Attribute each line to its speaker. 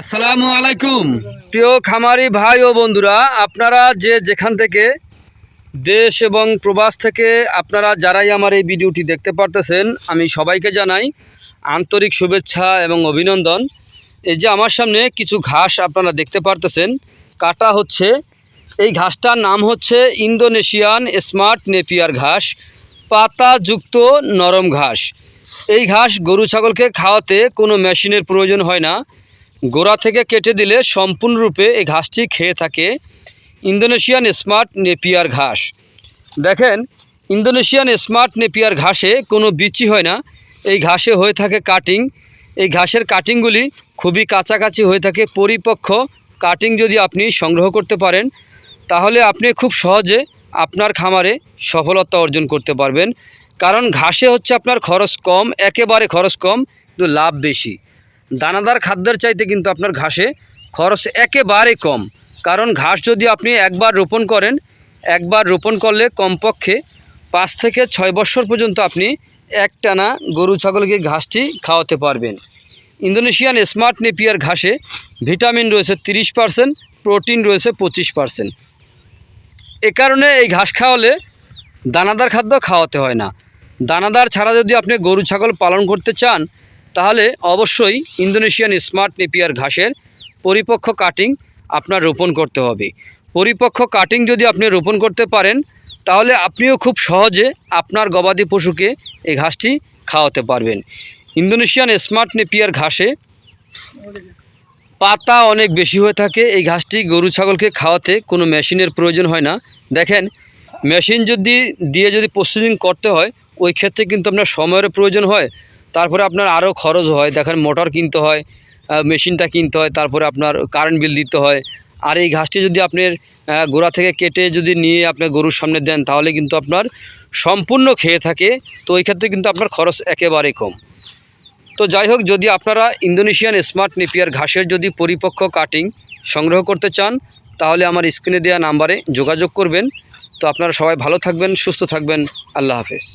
Speaker 1: আসসালামু আলাইকুম। প্রিয় খামারি ভাই ও বন্ধুরা, আপনারা যে যেখান থেকে দেশ এবং প্রবাস থেকে আপনারা যারাই আমার এই ভিডিওটি দেখতে পারতেছেন, আমি সবাইকে জানাই আন্তরিক শুভেচ্ছা এবং অভিনন্দন। এই যে আমার সামনে কিছু ঘাস আপনারা দেখতে পারতেছেন, কাটা হচ্ছে। এই ঘাসটার নাম হচ্ছে ইন্দোনেশিয়ান স্মার্ট নেপিয়ার ঘাস, পাতাযুক্ত নরম ঘাস। এই ঘাস গরু ছাগলকে খাওয়াতে কোনো মেশিনের প্রয়োজন হয় না। গোড়া থেকে কেটে দিলে সম্পূর্ণরূপে এই ঘাসটি খেয়ে থাকে ইন্দোনেশিয়ান স্মার্ট নেপিয়ার ঘাস। দেখেন, ইন্দোনেশিয়ান স্মার্ট নেপিয়ার ঘাসে কোনো বিচি হয় না। এই ঘাসে হয়ে থাকে কাটিং। এই ঘাসের কাটিংগুলি খুবই কাছাকাছি হয়ে থাকে পরিপক্ষ কাটিং যদি আপনি সংগ্রহ করতে পারেন, তাহলে আপনি খুব সহজে আপনার খামারে সফলতা অর্জন করতে পারবেন। কারণ ঘাসে হচ্ছে আপনার খরচ কম, একেবারে খরচ কম, কিন্তু লাভ বেশি। দানাদার খাদ্যের চাইতে কিন্তু আপনার ঘাসে খরচ একেবারে কম। কারণ ঘাস যদি আপনি একবার রোপণ করেন, একবার রোপণ করলে কমপক্ষে পাঁচ থেকে ছয় বছর পর্যন্ত আপনি একটানা গরু, ছাগলকে ঘাসটি খাওয়াতে পারবেন। ইন্দোনেশিয়ান স্মার্ট নেপিয়ার ঘাসে ভিটামিন রয়েছে তিরিশ পার্সেন্ট, প্রোটিন রয়েছে পঁচিশ পার্সেন্ট। এ কারণে এই ঘাস খাওয়ালে দানাদার খাদ্য খাওয়াতে হয় না। দানাদার ছাড়া যদি আপনি গরু, ছাগল পালন করতে চান তাহলে অবশ্যই ইন্দোনেশিয়ান স্মার্ট নেপিয়ার ঘাসের পরিপক্ক কাটিং আপনার রোপণ করতে হবে। পরিপক্ক কাটিং যদি আপনি রোপণ করতে পারেন, তাহলে আপনিও খুব সহজে আপনার গবাদি পশুকে এই ঘাসটি খাওয়াতে পারবেন। ইন্দোনেশিয়ান স্মার্ট নেপিয়ার ঘাসে পাতা অনেক বেশি হয়ে থাকে। এই ঘাসটি গরু ছাগলকে খাওয়াতে কোনো মেশিনের প্রয়োজন হয় না। দেখেন, মেশিন যদি দিয়ে যদি প্রসেসিং করতে হয়, ওই ক্ষেত্রে কিন্তু আপনার সময়ের প্রয়োজন হয়। তারপরে আপনার আরও খরচ হয়, দেখেন মোটর কিনতে হয় মেশিনটা কিনতে হয়, তারপরে আপনার কারেন্ট বিল দিতে হয়। আর এই ঘাসটি যদি আপনার গোড়া থেকে কেটে যদি নিয়ে আপনার গরুর সামনে দেন, তাহলে কিন্তু আপনার সম্পূর্ণ খেয়ে থাকে। তো ওই ক্ষেত্রে কিন্তু আপনার খরচ একেবারে কম। তো যাই হোক, যদি আপনারা ইন্দোনেশিয়ান স্মার্ট নেপিয়ার ঘাসের যদি পরিপক্ক কাটিং সংগ্রহ করতে চান, তাহলে আমার স্ক্রিনে দেওয়া নাম্বারে যোগাযোগ করবেন। তো আপনারা সবাই ভালো থাকবেন, সুস্থ থাকবেন। আল্লাহ হাফেজ।